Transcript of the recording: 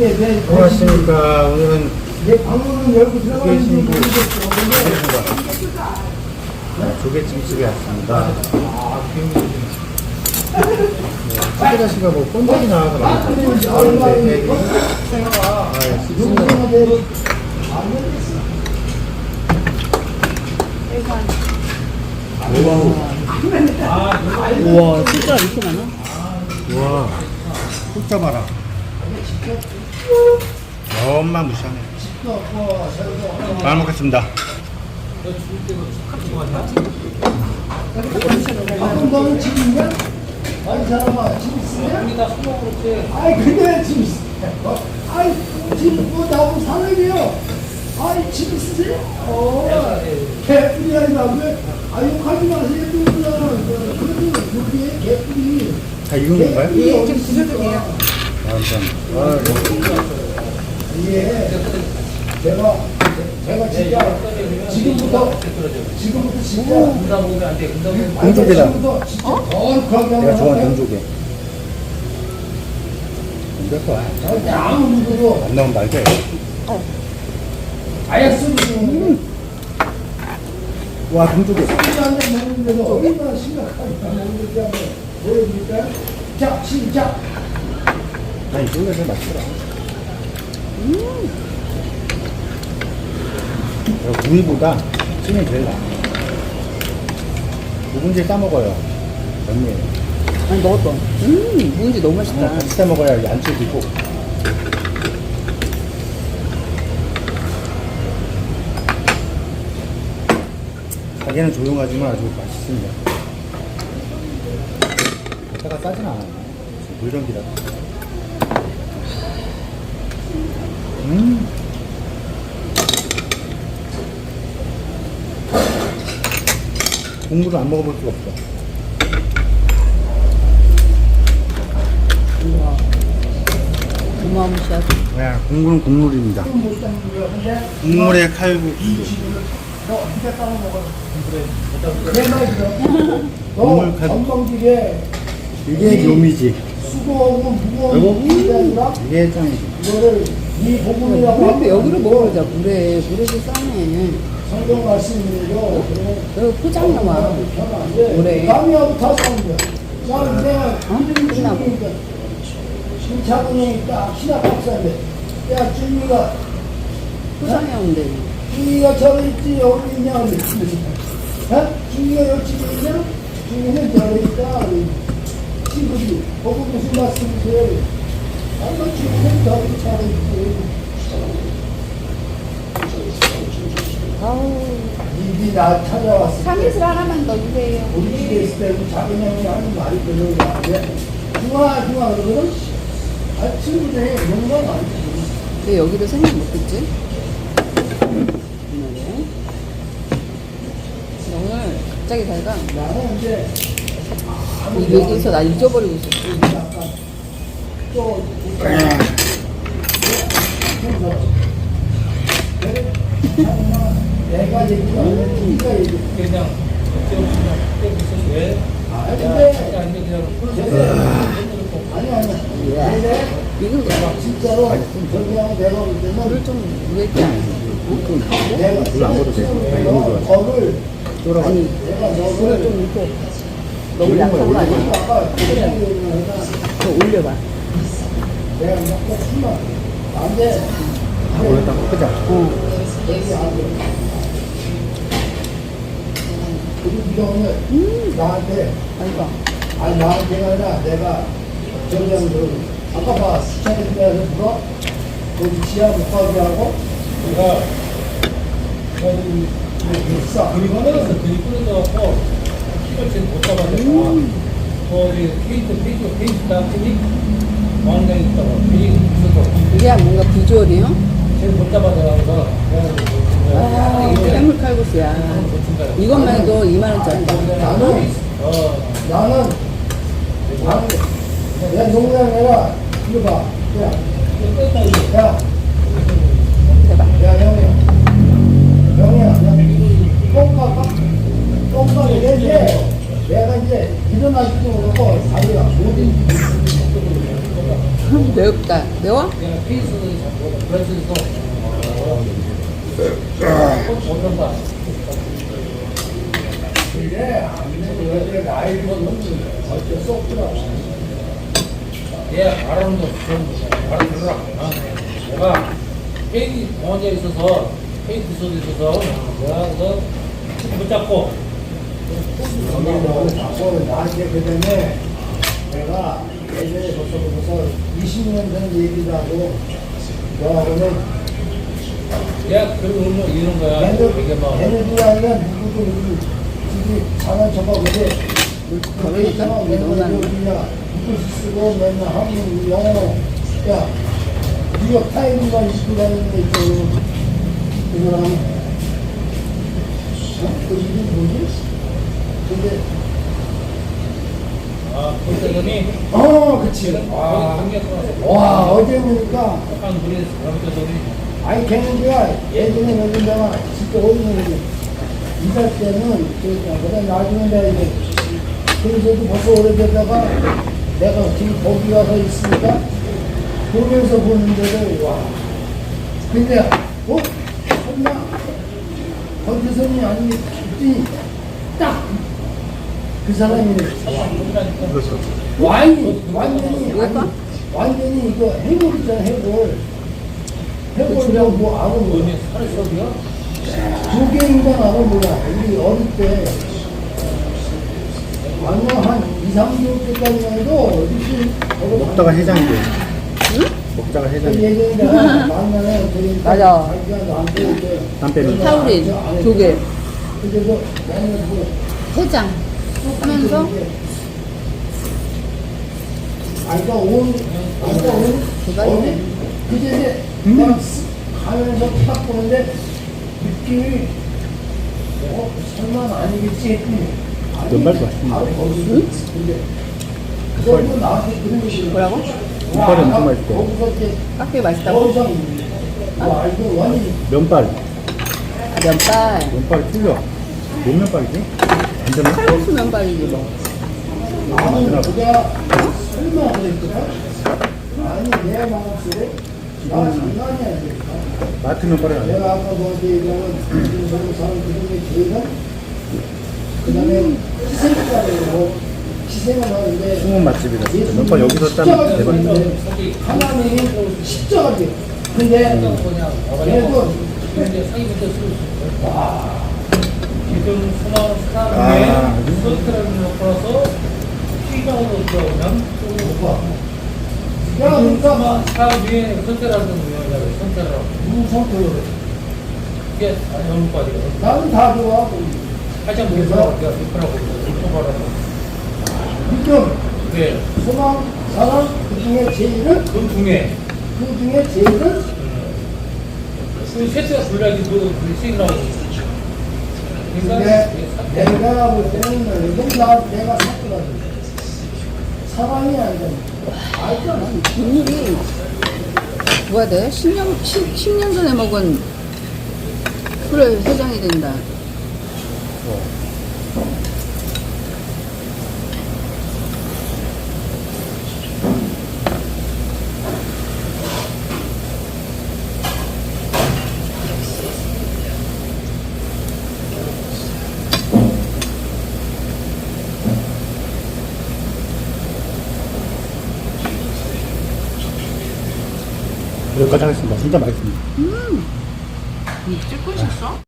안녕하십니까. 오늘은 내 방문은 열고 들어가는지 신부 모르겠어. 조개찜 집에 왔습니다. 하기라 씨가 뭐 꼰대기 나와서 많이 먹는데 애들이 아, 예, 씹는 우와 진짜 이렇게 많아? 우와, 꼭 잡아라. 엄마 무시하네. 잘 먹겠습니다. 그럼 너는 집이냐? 아이 사람아 집 있으냐? 아이 근데 집 있어. 어? 아이 집뭐 나하고 사는데요. 아이 집 있으세요? 어. 개뿔이 아니라 왜? 아 욕하지 마세요. 그러면 그래도 여기에 개뿔이. 다 익은 건가요? 개뿔이 어디 있어요? 아, 감사합니다. 예. 제가 제가 진짜 지금부터 지금부터 진짜 진짜 거룩하게 내가 좋아하는 거야. 절대 아무 누구도 안 나오면 말게. 아예 쓰는 와, 동조개. 한잔 먹는데도 얼마나 심각하게 먹는지 한번 보여드릴까요? 자 시작. 난 이쪽에 제일 맛있더라. 음. 구이보다 찜이 제일 나아. 묵은지 싸 먹어요. 언니. 아니 먹었어 음 묵은지 너무 맛있다 어, 같이 싸 먹어야 양치 되고. 가게는 조용하지만 아주 맛있습니다. 가사가 싸진 않아요. 물전기라. 음. 국물을 안 먹어볼 수가 없어. 우와 어마무시하다 네, 국물은 국물입니다. 국물에 칼국수. 국물. 건방지게 이게 묘미지. 수고하고 무거운 이게 짱이지. 이 복음이라고 그런데 여기로 먹어보자 물에 물에도 싸네 성경 말씀이죠. 여기 포장 나와 편한데 그래. 남이하고 다 싸운 거야. 난 내가 끝나고. 그러니까 신차분이 딱 신학 박사인데 야 준이가 포장해 온대 준이가 저기 있지 여기 있냐 그랬지. 어? 준이가 여기 집에 있냐? 준이는 저기 있다. 친구들이 보고 무슨 말씀이세요? 입이 나 찾아왔을 때 참이슬 하나만 더 주세요. 우리 집에 있을 때 작은 형이 하는 말이 그런 거 같은데 중아 중아 그러거든? 아 친구들이 너무나 많지 왜 여기로 생각 못했지? 오늘 갑자기 잘가? 나는 이제 이 여기서 나 잊어버리고 있었어 내가? 아좀 이렇게 너무 약한 거 아니야? 아까 올려봐 내가 먹고 술만 안돼 올렸다 끄자. 어 여기 안돼 우리 병을 나한테 아이고 아니 나한테가 아니라 내가 정장 그 아까 봐 수차례 때에서 물어 거기 지하 못 가게 하고 내가 거기 비싸 그리 꺼내서 그리 꺼내서 키를 지금 못 잡아내서 거기 페인트 페인트 페인트 땀들이 있다고 있어서 이게 뭔가 비주얼이요? 제일 못 잡아내서 아 이거 해물 칼국수야. 이것만 해도 2만 원짜리. 나는 어 나는 나는 내 동생 내가 이거 봐. 야, 야, 대박. 야 형이야. 형이야. 똥가 똥가 내가 이제 일어날 줄도 모르고 자기가 어디 매웠다 매워? 어? 내가 페이 공원에 있어서 페이 부서에 있어서 내가 그거 못 잡고 너무 자꾸 나한테 그 다음에 내가 예전에 벌써부터 20년 전 얘기도 하고 너하고는 얘가 그 의무 이런 거야. 이게 막 걔네들이 아니라 누구도 우리 척하고 그래 그러니까 이게 너무 많네. 우리가 누구 쓰고 맨날 한국 영어 야 뉴욕 타임즈만 입고 다니는 데 있고 그 사람 어? 그 이름 뭐지? 근데 아, 그때더니 어 그치. 거기 와, 관계 끊어서 와 어제 보니까? 약간 우리 잘못했더니 아니 걔네가 예전에 몇년 전에 진짜 어린애들 이살 때는 그러니까 그다음 나중에 내가 이제 그래서도 벌써 오래되다가 내가 지금 거기 가서 있으니까 보면서 보는데도 와. 근데 어? 설마 거기서는 아니 그랬더니 딱 그 사람이 그렇죠. 와인이 완전히? 아니, 완전히 이거 해골 있잖아 해골 해골이라고 뭐 알아 살을 써도요? 조개인간 알아 뭐야 우리 어릴 때 아니야 한 2, 3개월 때까지만 해도 이렇게 먹다가 해장이 돼. 먹다가 그 해장이 돼. 예전에 만나면 저기 맞아. 자기가 나한테 이제 거. 타우린, 조개. 그래서 나는 그 해장 하면서 아이가 온, 아이가 온, 대박이네. 어디, 그제 이제 내가 쓱 가면서 딱 보는데 느낌이, 어, 설마 아니겠지 했더니. 맛있네. 바로 거기. 근데, 그래도 나한테 그런 것이 뭐라고? 면발이 엄청. 거기서 이제, 깎게 맛있다고? 거기서, 와, 이거 완전히, 면발. 아, 면발. 면발이 틀려. 뭔 면발이지? 완전 칼국수 면발이지 뭐. 나는 그가 설마 그랬거든? 아니, 내 마음속에, 나 장난이 아니니까. 마트 면발이 아니야. 내가 아까 너한테 얘기하는 인생 사는 그중에 제일은 그 다음에 희생자로 희생을 하는데 숨은 맛집이다. 진짜. 면발 여기서 짜면 대박이다. 하나님이 십자가지 근데 그래도 이제 사 기부터 쓸수 있어요. 와. 지금 수많은 아, 사람의 선택을 놓고서 피경으로 들어오면 야 그러니까 사람 위에 선택하는 거예요. 선택을 하고. 무슨 소리를 이게 영국까지거든. 나는 다 좋아 하여튼 뭐 내가 육하라고 육하라고. 믿음 네. 소망 사랑 그 중에 제일은 그 중에 그 중에 제일은 그 셋째가 불려야지 그 생이라고. 근데 내가 볼 때는 이건 나 내가 샀거든 사랑이 아니잖아 알잖아 비밀이 뭐가 돼? 10년, 10, 10 년 전에 먹은 그래 해장이 된다. 여기까지 하겠습니다. 진짜 맛있습니다. 찍고 있었어?